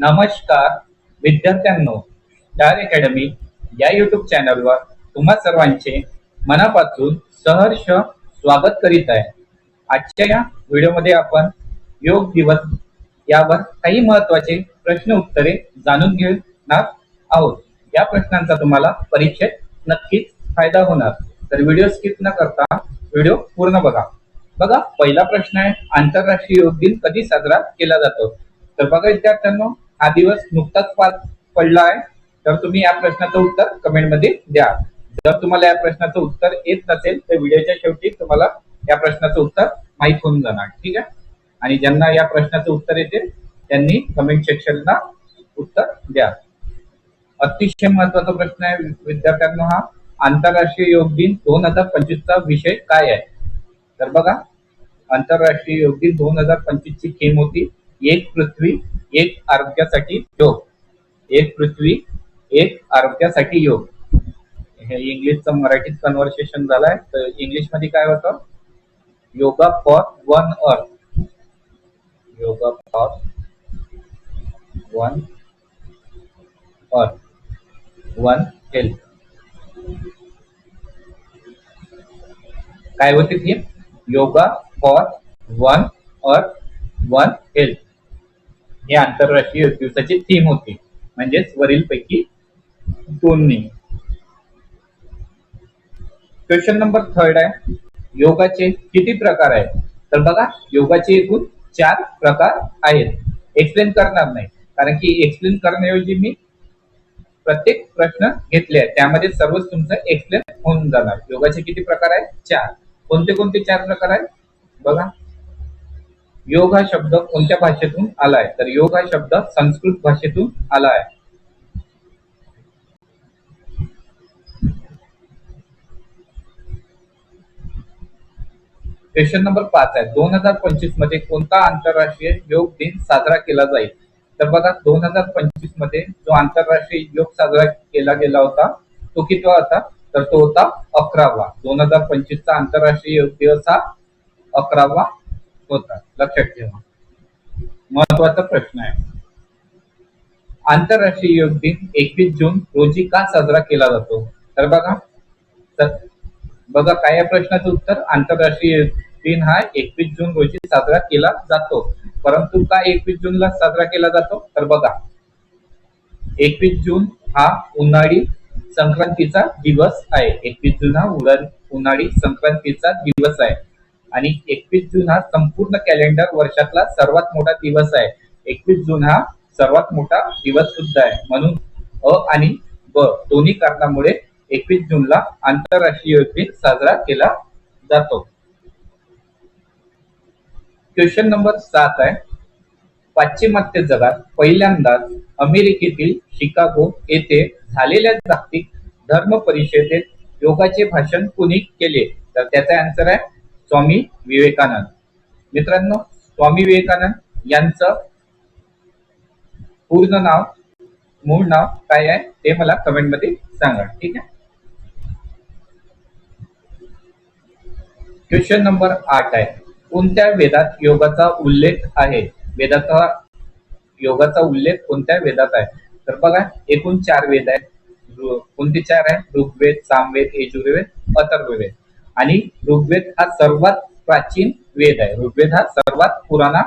नमस्कार विद्यार्थ्यांनो star academy या युट्यूब चॅनलवर तुम्हा सर्वांचे मनापासून सहर्ष स्वागत करीत आहे. आजच्या या व्हिडिओमध्ये आपण योग दिवस यावर काही महत्त्वाचे प्रश्न उत्तरे जाणून घेणार आहोत. या प्रश्नांचा तुम्हाला परीक्षेत नक्कीच फायदा होणार. तर व्हिडिओ स्किप न करता व्हिडिओ पूर्ण बघा. बघा पहिला प्रश्न आहे आंतरराष्ट्रीय योग दिन कधी साजरा केला जातो? तर बघा विद्यार्थ्यांनो हा दिवस नुकताच पार पडला आहे तर तुम्ही या प्रश्नाचं उत्तर कमेंटमध्ये द्या. जर तुम्हाला या प्रश्नाचं उत्तर येत नसेल तर व्हिडिओच्या शेवटी तुम्हाला या प्रश्नाचं उत्तर माहीत होऊन जाणार ठीक आहे? आणि ज्यांना या प्रश्नाचं उत्तर येते त्यांनी कमेंट सेक्शनला उत्तर द्या. अतिशय महत्त्वाचा प्रश्न आहे विद्यार्थ्यांना हा. आंतरराष्ट्रीय योग दिन दोन हजार पंचवीस चा विषय काय आहे? तर बघा आंतरराष्ट्रीय योग दिन दोन हजार पंचवीसची थीम होती एक पृथ्वी एक आरोग्यासाठी योग. एक पृथ्वी एक आरोग्यासाठी योग. हे इंग्लिशचं मराठीत कन्व्हर्सेशन झालंय. तर इंग्लिशमध्ये काय होतं? Yoga for one earth. Yoga for one earth. One health. काय होते theme yoga for one earth one health. हे आंतरराष्ट्रीय योग दिवसाची थीम होती. म्हणजेच वरील पैकी दोन्ही. क्वेश्चन नंबर थर्ड आहे. योगाचे किती प्रकार आहेत? तर बघा योगाचे एकूण चार प्रकार आहेत. एक्सप्लेन करणार नाही. कारण की एक्सप्लेन करण्याऐवजी मी प्रत्येक प्रश्न घेतले आहेत. त्यामध्ये सर्वच तुमचं एक्सप्लेन होऊन जाणार. योगाचे किती प्रकार आहेत? चार. कोणते कोणते चार प्रकार आहेत? बघा. योग हा शब्द कोणत्या भाषेतून आलाय? तर योग हा शब्द संस्कृत भाषेतून आला आहे क्वेश्चन नंबर पाच आहे. दोन हजार पंचवीसमध्ये कोणता आंतरराष्ट्रीय योग दिन साजरा केला जाईल? तर बघा दोन हजार पंचवीसमध्ये जो आंतरराष्ट्रीय योग साजरा केला गेला होता तो कितवा होता? तर तो होता अकरावा. दोन हजार पंचवीसचा आंतरराष्ट्रीय योग दिवस हा अकरावा होतात लक्षात ठेवा. महत्त्वाचा प्रश्न आहे. आंतरराष्ट्रीय योग दिन एकवीस जून रोजी का साजरा केला जातो? तर बघा. तर बघा काय या प्रश्नाचं उत्तर? आंतरराष्ट्रीय दिन हा एकवीस जून रोजी साजरा केला जातो. परंतु का एकवीस जूनला साजरा केला जातो? तर बघा. एकवीस जून हा उन्हाळी संक्रांतीचा दिवस आहे. एकवीस जून हा उन्हाळी संक्रांतीचा दिवस आहे. आणि एकवीस जून हा संपूर्ण कॅलेंडर वर्षातला सर्वात मोठा दिवस आहे. एकवीस जून हा सर्वात मोठा दिवस सुद्धा आहे. म्हणून अ आणि ब दोन्ही कारणामुळे एकवीस जूनला आंतरराष्ट्रीय योग दिन साजरा केला जातो. क्वेश्चन नंबर सात आहे. पाश्चिमात्य जगात पहिल्यांदाच अमेरिकेतील शिकागो येथे झालेल्या जागतिक धर्म परिषदेत योगाचे भाषण कुणी केले? तर त्याचा आन्सर आहे स्वामी विवेकानंद. मित्रांनो स्वामी विवेकानंद यांचं पूर्ण नाव मूळ नाव काय आहे ते मला कमेंटमध्ये सांगा ठीक आहे? क्वेश्चन नंबर आठ आहे. कोणत्या वेदात योगाचा उल्लेख आहे? वेदाचा योगाचा उल्लेख कोणत्या वेदात आहे? तर बघा एकूण चार वेद आहेत. कोणते चार आहे ऋग्वेद सामवेद यजुर्वेद अथर्ववेद. आणि ऋग्वेद हा सर्वात प्राचीन वेद आहे. ऋग्वेद हा सर्वात पुराणा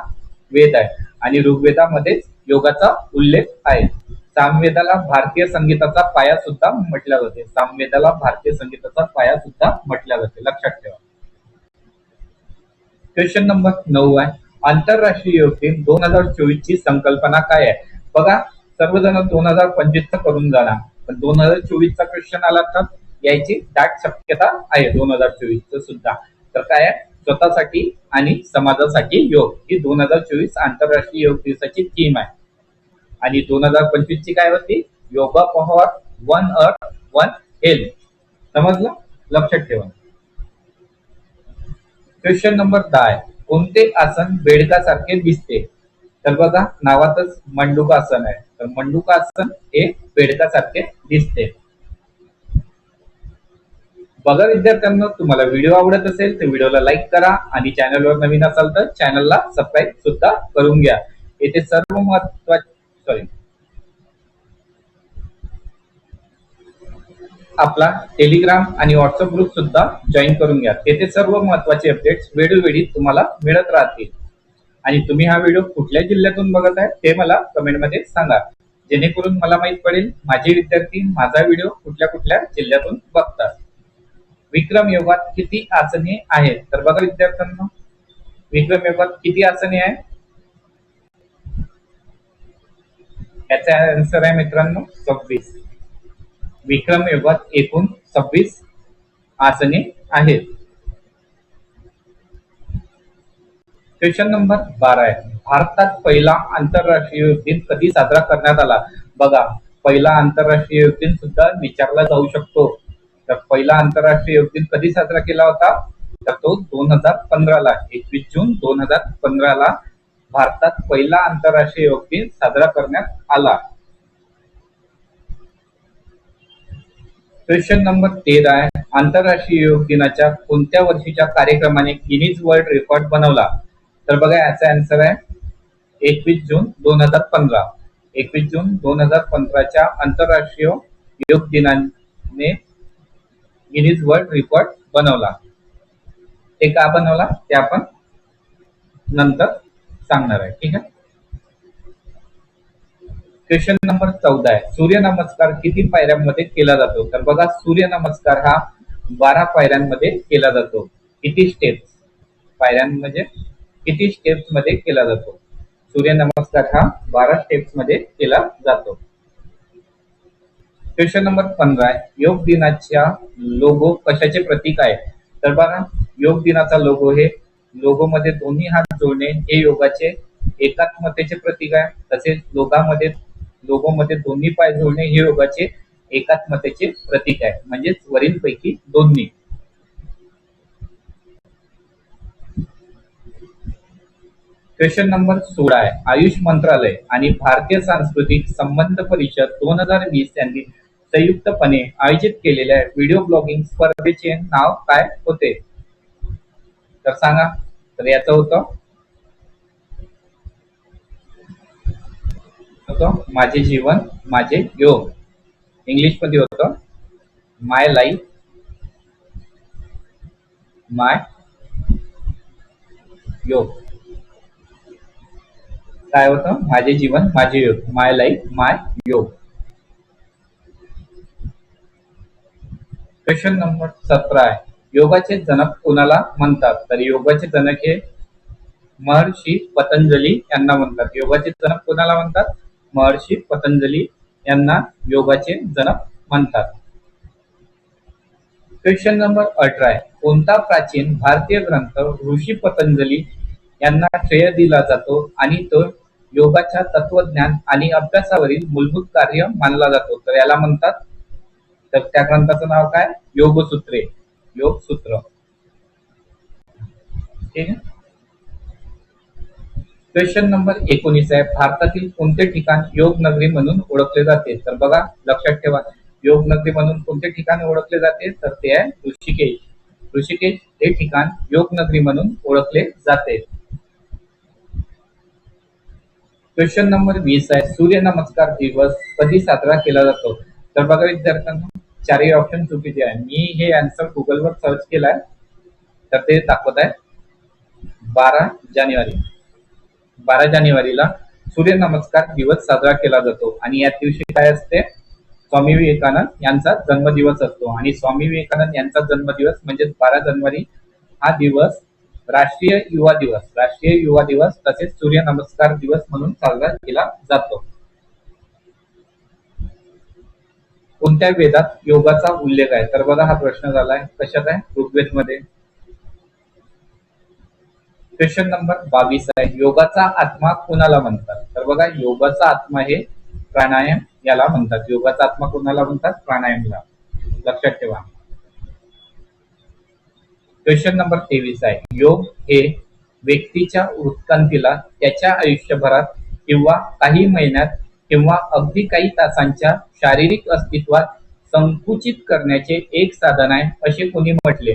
वेद आहे. आणि ऋग्वेदामध्येच योगाचा उल्लेख आहे. सामवेदाला भारतीय संगीताचा पाया सुद्धा म्हटल्या जाते. सामवेदाला भारतीय संगीताचा पाया सुद्धा म्हटल्या जाते. लक्षात ठेवा. क्वेश्चन नंबर नऊ आहे. आंतरराष्ट्रीय योग दिन दोन हजार चोवीस ची संकल्पना काय आहे? बघा सर्वजण दोन हजार पंचवीस चा करून जाणार. पण दोन हजार चोवीस चा क्वेश्चन आला तर? यायची दाट शक्यता आहे. दोन हजार चोवीस सुद्धा. तर काय आहे? स्वतःसाठी आणि समाजासाठी योग. ही दोन हजार चोवीस आंतरराष्ट्रीय योग दिवसाची थीम आहे. आणि दोन हजार पंचवीस ची काय होती? Yoga power one earth one health समजलं? लक्षात ठेवा. क्वेश्चन नंबर दहा आहे. कोणते आसन बेडकासारखे दिसते? तर बघा नावातच मंडुकासन आहे. तर मंडुकासन हे बेडकासारखे दिसते. बघा विद्यार्थ्यांना तुम्हाला व्हिडिओ आवडत असेल तर व्हिडिओला लाईक करा आणि चॅनलवर नवीन असाल तर चॅनलला सबस्क्राईब सुद्धा करून घ्या. येथे सर्व महत्त्वाचे सॉरी आपला टेलिग्राम आणि व्हॉट्सअप ग्रुप सुद्धा जॉईन करून घ्या. तेथे सर्व महत्त्वाचे अपडेट्स वेळोवेळी तुम्हाला मिळत राहतील. आणि तुम्ही हा व्हिडिओ कुठल्या जिल्ह्यातून बघत आहे ते मला कमेंटमध्ये सांगा. जेणेकरून मला माहीत पडेल माझे विद्यार्थी माझा व्हिडिओ कुठल्या कुठल्या जिल्ह्यातून बघतात. विक्रम युगात किती आसने आहेत? तर बघा विद्यार्थ्यांना विक्रम युगात किती आसने आहे याचा आन्सर आहे मित्रांनो सव्वीस. विक्रम युगात एकूण सव्वीस आसने आहेत. क्वेश्चन नंबर बारा आहे. भारतात पहिला आंतरराष्ट्रीय योग दिन कधी साजरा करण्यात आला? बघा पहिला आंतरराष्ट्रीय योग दिन सुद्धा विचारला जाऊ शकतो. तर पहिला आंतरराष्ट्रीय योग दिन कधी साजरा केला होता? तर तो दोन हजार पंधरा ला एकवीस जून दोन हजार पंधराला भारतात पहिला आंतरराष्ट्रीय योग दिन साजरा करण्यात आला. क्वेश्चन नंबर तेरा आहे. आंतरराष्ट्रीय योग दिनाच्या कोणत्या वर्षीच्या कार्यक्रमाने गिनीज वर्ल्ड रेकॉर्ड बनवला? तर बघा याचा आन्सर आहे एकवीस जून दोन हजार पंधरा. एकवीस जून दोन हजार पंधराच्या आंतरराष्ट्रीय योग दिनाने गिनीज वर्ल्ड रिकॉर्ड बनवला. ते का बनवला? ते आपण नंतर सांगणार आहे. ठीक आहे? क्वेश्चन नंबर चौदा आहे. सूर्यनमस्कार किती पायऱ्यांमध्ये केला जातो? तर बघा सूर्यनमस्कार हा बारा पायऱ्यांमध्ये केला जातो. किती स्टेप्स पायऱ्यांमध्ये किती स्टेप्समध्ये केला जातो? सूर्यनमस्कार हा बारा स्टेप्समध्ये केला जातो. क्वेश्चन नंबर पंधरा योग दिनाच्या लोगो कशाचे प्रतीक आहे? तर बघा योग दिनाचा लोगो हे लोगो मध्ये दोन्ही हात जोडणे हे योगाचे एकात्मतेचे प्रतीक आहे. तसेच लोगामध्ये लोगो मध्ये दोन्ही पाय जोडणे हे योगाचे एकात्मतेचे प्रतीक आहे. म्हणजेच वरील पैकी दोन्ही. क्वेश्चन नंबर सोळा आहे. आयुष मंत्रालय आणि भारतीय सांस्कृतिक संबंध परिषद दोन हजार वीस यांनी संयुक्तपणे आयोजित केलेल्या व्हिडिओ ब्लॉगिंग स्पर्धेचे नाव काय होते? तर सांगा. तर याचं होतं माझे जीवन माझे योग. इंग्लिशमध्ये होतं माय लाईफ माय योग. काय होतं? माझे जीवन माझे योग. माय लाईफ माय योग. क्वेश्चन नंबर सतरा आहे. योगाचे जनक कोणाला म्हणतात? तर योगाचे जनक हे महर्षी पतंजली यांना म्हणतात. योगाचे जनक कोणाला म्हणतात? महर्षी पतंजली यांना योगाचे जनक म्हणतात. क्वेश्चन नंबर अठरा आहे. कोणता प्राचीन भारतीय ग्रंथ ऋषी पतंजली यांना श्रेय दिला जातो आणि तो योगाच्या तत्वज्ञान आणि अभ्यासावरील मूलभूत कार्य मानला जातो? तर याला म्हणतात तर त्या ग्रंथाचं नाव काय? योगसूत्रे. योगसूत्र. ठीक आहे? क्वेश्चन नंबर एकोणीस आहे. भारतातील कोणते ठिकाण योग नगरी म्हणून ओळखले जाते? तर बघा लक्षात ठेवा. योग नगरी म्हणून कोणते ठिकाण ओळखले जाते? तर ते आहे ऋषिकेश. ऋषिकेश हे ठिकाण योग नगरी म्हणून ओळखले जाते. क्वेश्चन नंबर वीस आहे. सूर्य नमस्कार दिवस कधी साजरा केला जातो? तर बघा विद्यार्थ्यांना चारही ऑप्शन चुकीचे आहे. मी हे आन्सर गुगलवर सर्च केलाय तर ते दाखवत आहे. बारा जानेवारी. बारा जानेवारीला सूर्य नमस्कार दिवस साजरा केला जातो आणि या दिवशी काय असते? स्वामी विवेकानंद यांचा जन्मदिवस असतो. आणि स्वामी विवेकानंद यांचा जन्मदिवस म्हणजे बारा जानेवारी हा दिवस राष्ट्रीय युवा दिवस. राष्ट्रीय युवा दिवस तसेच सूर्य नमस्कार दिवस म्हणून साजरा केला जातो. कोणत्या वेदात योगाचा उल्लेख आहे? तर बघा हा प्रश्न झालाय. कशात आहे? ऋग्वेदमध्ये क्वेश्चन नंबर बावीस आहे. योगाचा आत्मा कोणाला म्हणतात? तर बघा योगाचा आत्मा हे प्राणायाम याला म्हणतात. योगाचा आत्मा कोणाला म्हणतात? प्राणायामला. लक्षात ठेवा. क्वेश्चन नंबर तेवीस आहे. योग हे व्यक्तीच्या उत्क्रांतीला त्याच्या आयुष्यभरात किंवा काही महिन्यात किंवा अगदी काही तासांच्या शारीरिक अस्तित्वात संकुचित करण्याचे एक साधन आहे असे कोणी म्हटले?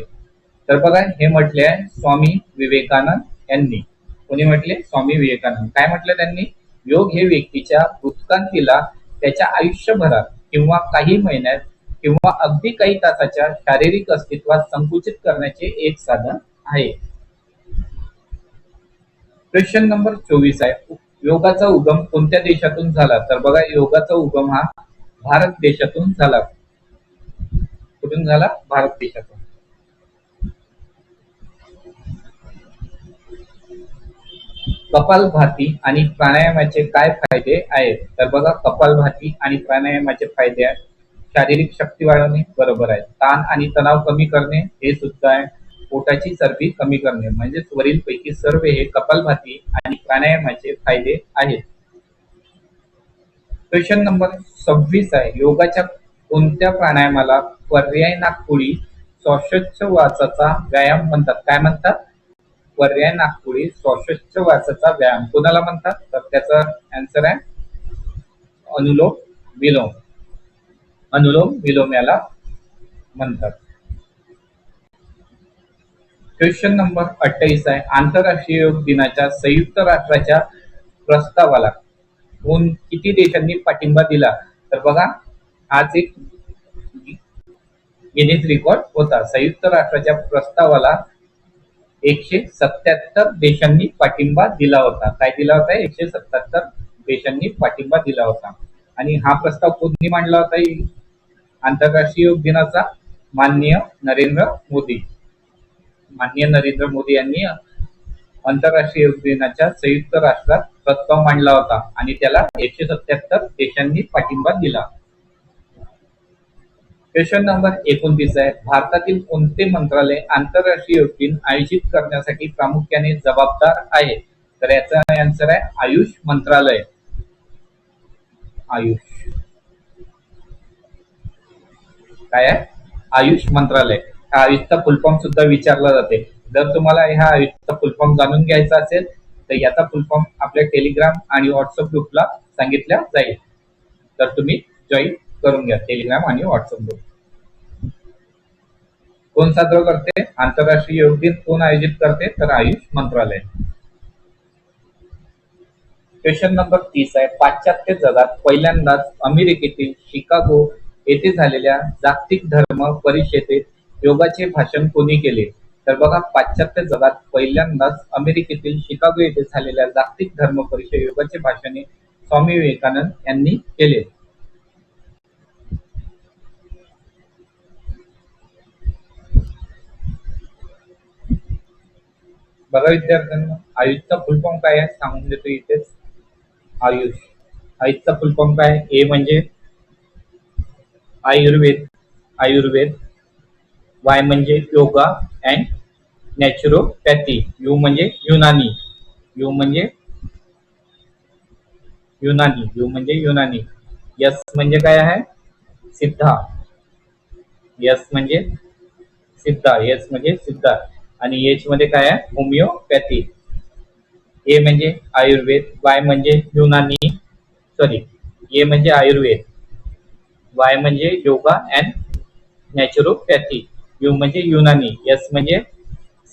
तर बघा हे म्हटले आहे स्वामी विवेकानंद यांनी. कोणी म्हटले? स्वामी विवेकानंद. काय म्हटलं त्यांनी? योग हे व्यक्तीच्या उत्क्रांतीला त्याच्या आयुष्यभरात किंवा काही महिन्यात किंवा अगदी काही तासाच्या शारीरिक अस्तित्वात संकुचित करण्याचे एक साधन आहे. क्वेश्चन नंबर चोवीस आहे. योगाचा उगम कोणत्या देशातून झाला? तर बघा योगाचा उगम हा भारत देशातून झाला. कुठून झाला? भारत देशातून. कपालभाती आणि प्राणायामाचे काय फायदे आहेत? तर बघा कपालभाती आणि प्राणायामाचे फायदे आहेत. शारीरिक शक्ती वाढवणे बरोबर आहे. ताण आणि तणाव कमी करणे हे सुद्धा आहे. पोटाची चरबी कमी करणे. म्हणजेच वरील पैकी सर्व हे कपालभाती आणि प्राणायामाचे फायदे आहेत. क्वेश्चन नंबर सव्वीस आहे. योगाच्या कोणत्या प्राणायामाला पर्याय नागपुडी श्वासोच्छवासाचा व्यायाम म्हणतात? काय म्हणतात? पर्याय नागपुडी श्वासोच्छवासाचा व्यायाम. कोणाला म्हणतात? तर त्याचा आन्सर आहे अनुलोम विलोम. अनुलोम विलोम याला म्हणतात. क्वेश्चन नंबर अठ्ठावीस आहे. आंतरराष्ट्रीय योग दिनाच्या संयुक्त राष्ट्राच्या प्रस्तावाला कोण किती देशांनी पाठिंबा दिला? तर बघा हाच एक गिनीज रेकॉर्ड होता. संयुक्त राष्ट्राच्या प्रस्तावाला एकशे सत्याहत्तर देशांनी पाठिंबा दिला होता. काय दिला होता? एकशे सत्याहत्तर देशांनी पाठिंबा दिला होता. आणि हा प्रस्ताव कोणी मांडला होता? आंतरराष्ट्रीय योग दिनाचा माननीय नरेंद्र मोदी. माननीय नरेंद्र मोदी यांनी आंतरराष्ट्रीय योग दिनाच्या संयुक्त राष्ट्रात प्रस्ताव मांडला होता आणि त्याला एकशे सत्याहत्तर देशांनी पाठिंबा दिला. क्वेश्चन नंबर एकोणतीस आहे. भारतातील कोणते मंत्रालय आंतरराष्ट्रीय योग दिन आयोजित करण्यासाठी प्रामुख्याने जबाबदार आहे? तर याचा आन्सर आहे आयुष मंत्रालय. आयुष. काय आहे? आयुष मंत्रालय. आयुषचा फुलफॉर्म सुद्धा विचारला जाते. जर तुम्हाला ह्या आयुषचा फुलफॉर्म जाणून घ्यायचा असेल तर याचा फुलफॉर्म आपल्या टेलिग्राम आणि व्हॉट्सअप ग्रुपला सांगितल्या जाईल. तर तुम्ही जॉईन करून घ्या टेलिग्राम आणि व्हॉट्सअप ग्रुप कोण साजरा करते? आंतरराष्ट्रीय योग दिन कोण आयोजित करते? तर आयुष मंत्रालय. क्वेश्चन नंबर तीस आहे. पाश्चात्य जगात पहिल्यांदाच अमेरिकेतील शिकागो येथे झालेल्या जागतिक धर्म परिषदेत योगाचे भाषण कोणी केले? तर बघा पाश्चात्य जगात पहिल्यांदाच अमेरिकेतील शिकागो येथे झालेल्या जागतिक धर्म परिषद योगाचे भाषण स्वामी विवेकानंद यांनी केले. बघा विद्यार्थ्यांना आयुषचा फुल काय आहे सांगून देतो इथेच. आयुष. आयुषचा फुल काय ए म्हणजे आयुर्वेद. आयुर्वेद. वाय म्हणजे योगा अँड नॅचरोपॅथी यू म्हणजे युनानी. यू म्हणजे युनानी. यू म्हणजे युनानी. यस म्हणजे काय आहे? सिद्धा. यस म्हणजे सिद्धा. यस म्हणजे सिद्धा. एच मध्ये काय आहे? होमिओपॅथी. ए म्हणजे आयुर्वेद. वाय म्हणजे युनानी. सॉरी ए म्हणजे आयुर्वेद. वाय म्हणजे योगा अँड नॅचरोपॅथी यु म्हणजे युनानी एस म्हणजे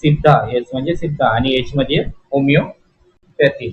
सिद्धा एस म्हणजे सिद्धा आणि एच म्हणजे होमिओपॅथी.